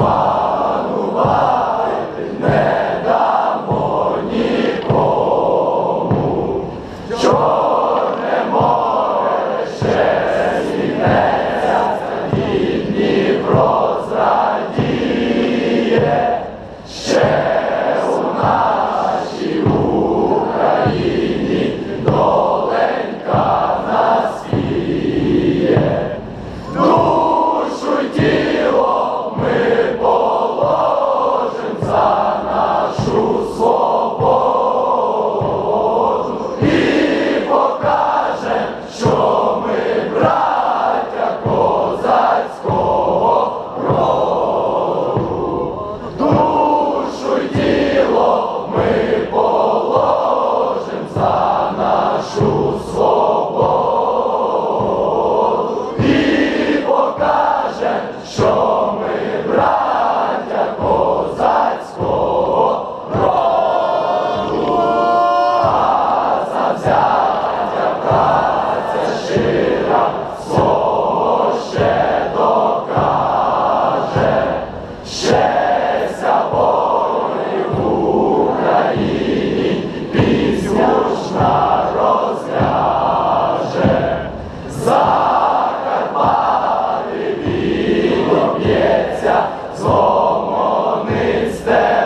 панувати не дамо нікому. Set.